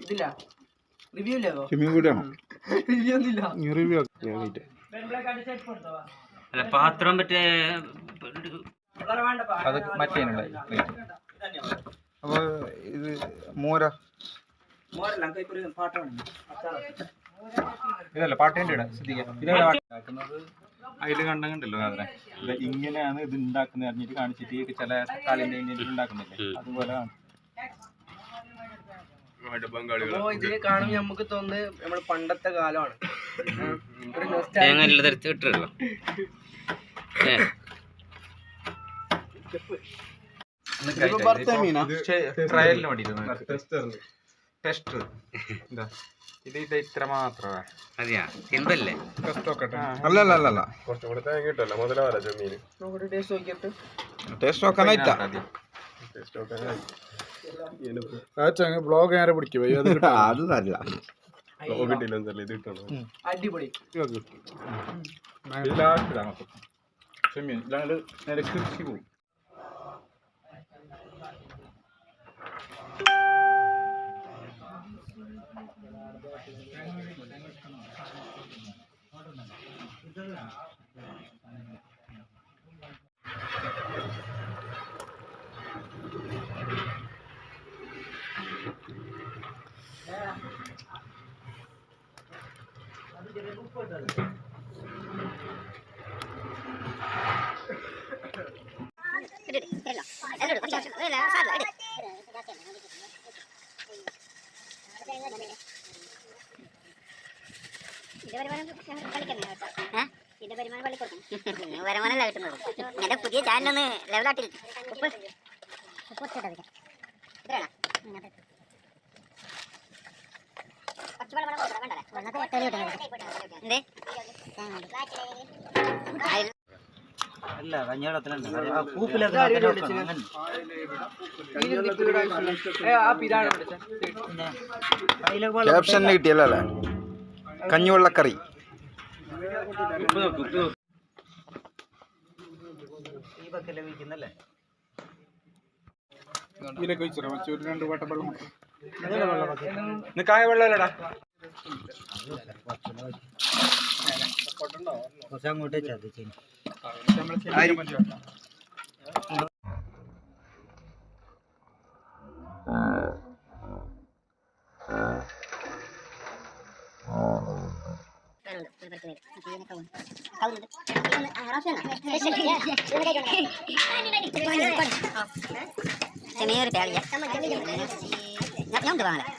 ഇതില്ല. റിവ്യൂ ചെമ്മീൻ കൂടിയാണോ? റിവ്യൂ ഒന്നുമില്ല. റിവ്യൂ അല്ല പാത്രം മറ്റേ അത് മറ്റേ അപ്പൊ ഇത് മോര. ഇതല്ല പാട്ടേന്റെ ഇട ശ്രദ്ധിക്കുന്നത് അതിൽ കണ്ടങ്ങണ്ടല്ലോ അതിനെ ഇത് ഇങ്ങനെയാണ് ഇത് ഉണ്ടാക്കുന്നത് അറിഞ്ഞിട്ട് കാണിച്ചിട്ട് ഈ ചില കളിന്റെ കഴിഞ്ഞിട്ട് ഉണ്ടാക്കുന്നില്ലേ? അതുപോലെ അപ്പോ ഇത് കാണുമ്പോ നമുക്ക് തോന്നുന്നത് നമ്മൾ പണ്ടത്തെ കാലമാണ്. ഒരു nostalgia. തേങ്ങ എല്ലാം തരത്തി വിട്ടിട്ടുള്ളൂ ഏ. ട്രയലിന് വേണ്ടിയിട്ട് ടെസ്റ്റ് ഇതാ. ഇത് ഇത് ഇത്ര മാത്രമേ. അതെയാ? തിമ്പല്ലേ അല്ല അല്ല അല്ല അല്ല നോക്കട്ടെ ടേസ്റ്റ് നോക്കിയിട്ട്. ടേസ്റ്റ് നോക്കാനായിട്ടാ ബ്ലോഗ് നേരെ പിടിക്കും അത് തരില്ല അടിപൊളി. ചെമ്മീൻ. ഇല്ലാണ്ട് നേരെ കൃഷി പോകും വരുമാനല്ല കിട്ടുന്നത് എന്റെ പുതിയ ചാനലൊന്ന് ലെവലാട്ടിൽ ഉപ്പ് ഉപ്പ് ഇത്രയാണോ കുറച്ച് വെള്ളം വേണം കൊടുക്കണം, വേണ്ടല്ലേ? എന്തേ? അതിൽ- അല്ല കഞ്ഞിവെള്ളത്തിലുണ്ട് വിളിച്ചേ ക്യാപ്ഷന് കിട്ടിയല്ലോ അല്ലേ? കഞ്ഞിവെള്ളക്കറി. ഇതിലേക്ക് വെച്ചിട്ട് മറ്റേ ഒരു രണ്ട് വട്ടം വെള്ളം കായ വെള്ളമല്ലടാ. ചെറിയൊരു പേടിയ ഞാൻ ഉണ്ട് വാങ്ങല ഞാൻ ഉണ്ടെങ്കിൽ പോയി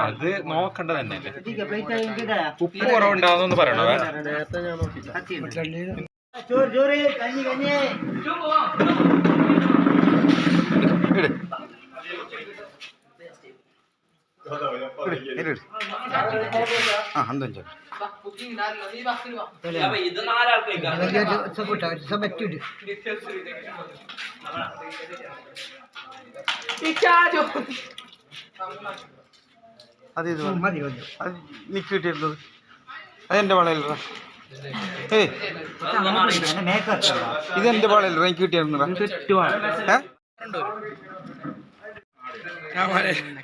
അത് നോക്കണ്ട തന്നെ ഉപ്പ് കുറവുണ്ടാവുന്നൊന്ന് പറയണോ ആ അന്തഞ്ചോ ഇത് നാലാൾക്ക് കഴിക്കാം അത് ഇത് അത് നിക്ക് കിട്ടിയിരുന്നത്. അതെന്റെ വളയല്ലടാ ഏയ്. ഇതെന്റെ വളയല്ല എനിക്ക് കിട്ടിയിരുന്നടാ.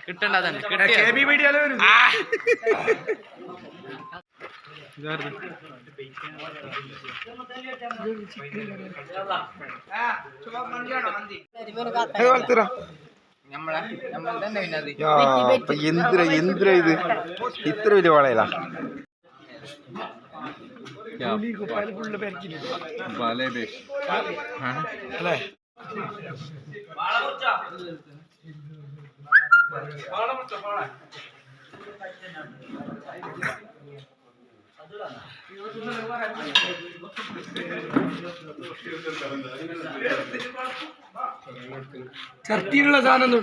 കിട്ടണ്ട തന്നെ. ഏയ് എന്തിനാ എന്തിര ഇത്? ഇത്ര വലിയ വളയല. അല്ലേ? ചർട്ടിയിലുള്ള സാധനം